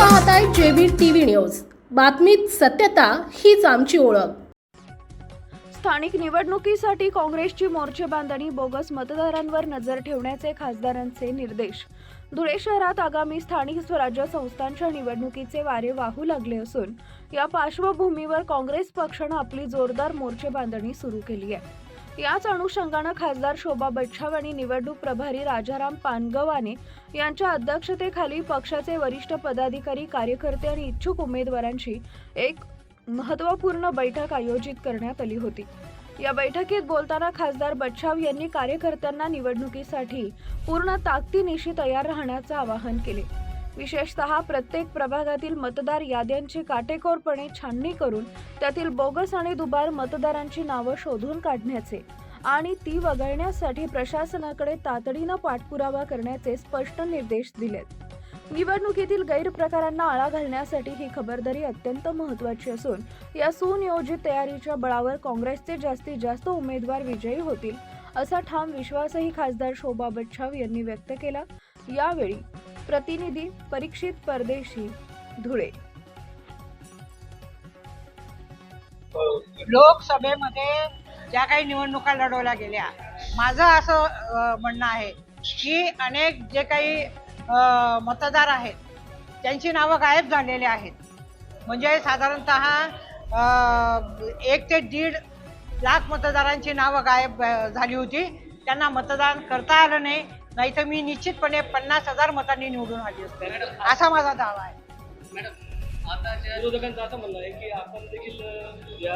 पाहताय JB TV news. बातमीत सत्यता हीच आमची ओळख. स्थानिक निवडणुकीसाठी काँग्रेसची मोर्चे बांधणी बोगस मतदारांवर नजर ठेवण्याचे खासदारांचे निर्देश. धुळे शहरात आगामी स्थानिक स्वराज्य संस्थांच्या निवडणुकीचे वारे वाहू लागले असून या पार्श्वभूमीवर काँग्रेस पक्षानं आपली जोरदार मोर्चे बांधणी सुरू केली आहे. याच अनुषंगानं खासदार शोभा बच्छाव आणि निवडणूक प्रभारी राजाराम पानगवाने यांच्या अध्यक्षतेखाली पक्षाचे वरिष्ठ पदाधिकारी कार्यकर्ते आणि इच्छुक उमेदवारांची एक महत्त्वपूर्ण बैठक आयोजित करण्यात आली होती. या बैठकीत बोलताना खासदार बच्छाव यांनी कार्यकर्त्यांना निवडणुकीसाठी पूर्ण ताकदीनिशी तयार राहण्याचं आवाहन केले. विशेषतः प्रत्येक प्रभागातील मतदार याद्यांची काटेकोरपणे छाननी करून त्यातील बोगस आणि दुबार मतदारांची नावं शोधून काढण्याचे आणि ती वगळण्यासाठी प्रशासनाकडे तातडीनं पाठपुरावा करण्याचे स्पष्ट निर्देश दिलेत. निवडणुकीतील गैरप्रकारांना आळा घालण्यासाठी ही खबरदारी अत्यंत महत्वाची असून या सुनियोजित तयारीच्या बळावर काँग्रेसचे जास्तीत जास्त उमेदवार विजयी होतील असा ठाम विश्वासही खासदार शोभा बच्छाव यांनी व्यक्त केला. यावेळी प्रतिनिधी परीक्षित परदेशी धुळे. लोकसभेमध्ये ज्या काही निवडणुका लढवल्या गेल्या माझं असं म्हणणं आहे की अनेक जे काही मतदार आहेत त्यांची नावं गायब झालेली आहेत. म्हणजे साधारणत एक ते दीड लाख मतदारांची नावं गायब झाली होती. त्यांना मतदान करता आलं नाही. नाही तर मी निश्चितपणे पन्नास हजार मतांनी निवडून आली असते. असा माझा दावा आहे. मॅडम आता ज्या विरोधकांचं असं म्हणणं आहे की आपण देखील अ, या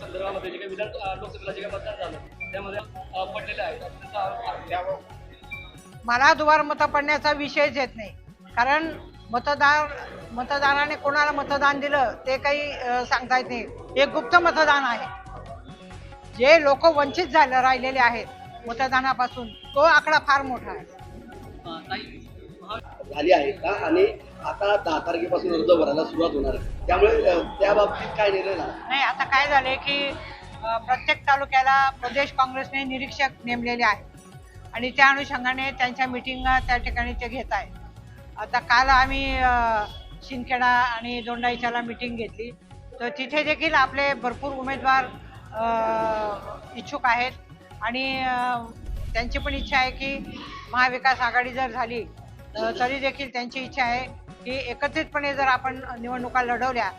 संदर्भामध्ये जे काही विधान अ, लोकसभेला जे काही मतदान झालं त्यामध्ये अ, पडलेले आहेत. त्याचा आरोप आहे. मला दुबार मतं पडण्याचा विषयच येत नाही. कारण मतदार मतदाराने कोणाला मतदान दिलं ते काही सांगता येत नाही. हे गुप्त मतदान आहे. जे लोक वंचित झाले राहिलेले आहेत मतदानापासून तो आकडा फार मोठा आहे. झाली आहे का? आणि आता दहा तारखेपासून अर्ज भरायला सुरुवात होणार आहे. त्यामुळे त्या बाबतीत काय निर्णय झाला? नाही आता काय झालंय की प्रत्येक तालुक्याला प्रदेश काँग्रेसने निरीक्षक नेमलेले आहेत. आणि त्या अनुषंगाने त्यांच्या मिटिंग त्या ठिकाणी ते घेत आहेत. आता काल आम्ही शिंदखेडा आणि दोंडाईच्याला मिटिंग घेतली. तर तिथे देखील आपले भरपूर उमेदवार इच्छुक आहेत. आणि त्यांची पण इच्छा आहे की महाविकास आघाडी जर झाली तरी देखील त्यांची इच्छा आहे की एकत्रितपणे जर आपण निवडणुका लढवल्या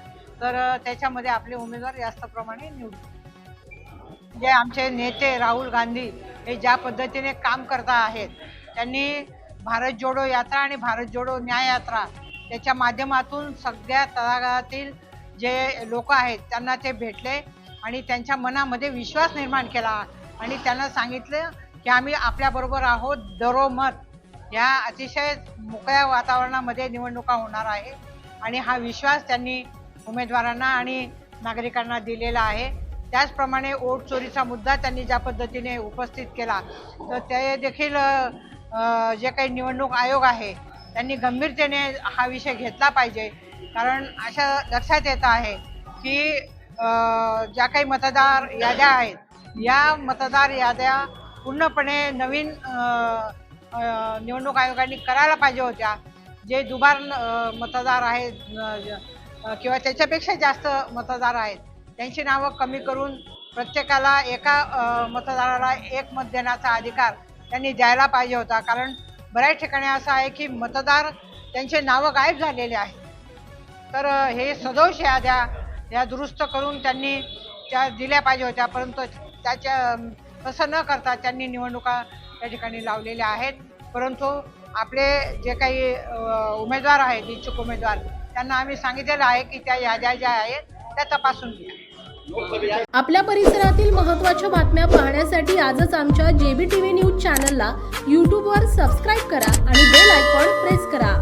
तर त्याच्यामध्ये आपले उमेदवार जास्त प्रमाणे निवडू. जे आमचे नेते राहुल गांधी हे ज्या पद्धतीने काम करता आहेत त्यांनी भारत जोडो यात्रा आणि भारत जोडो न्याय यात्रा त्याच्या माध्यमातून सगळ्या तळागाळातील जे लोक आहेत त्यांना ते भेटले आणि त्यांच्या मनामध्ये विश्वास निर्माण केला आणि त्यांना सांगितलं की आम्ही आपल्याबरोबर आहोत दरोमत या अतिशय मोकळ्या वातावरणामध्ये निवडणुका होणार आहे. आणि हा विश्वास त्यांनी उमेदवारांना आणि नागरिकांना दिलेला आहे. त्याचप्रमाणे ओट चोरीचा मुद्दा त्यांनी ज्या पद्धतीने उपस्थित केला तर ते देखील जे काही निवडणूक आयोग आहे त्यांनी गंभीरतेने हा विषय घेतला पाहिजे. कारण अशा लक्षात येत आहे की ज्या काही मतदार याद्या आहेत या मतदार याद्या पूर्णपणे नवीन निवडणूक आयोगाने करायला पाहिजे होत्या. जे दुबार मतदार आहेत किंवा त्याच्यापेक्षा जास्त मतदार आहेत त्यांची नावं कमी करून प्रत्येकाला एका मतदाराला एक मत देण्याचा अधिकार त्यांनी द्यायला पाहिजे होता. कारण बऱ्याच ठिकाणी असं आहे की मतदार त्यांचे नावं गायब झालेले आहेत. तर हे सदोष याद्या या दुरुस्त करून त्यांनी त्या दिल्या पाहिजे होत्या. परंतु त्याच्या तसं न करता त्यांनी निवडणुका त्या ठिकाणी लावलेल्या आहेत. परंतु आपले जे काही उमेदवार आहेत इच्छुक उमेदवार त्यांना आम्ही सांगितलेलं आहे की त्या याद्या ज्या आहेत त्या तपासून घ्या. आपल्या परिसरातील महत्त्वाच्या बातम्या पाहण्यासाठी आजच आमच्या जेबी टीव्ही न्यूज चॅनलला यूट्यूबवर सबस्क्राईब करा आणि बेल आयकॉन प्रेस करा.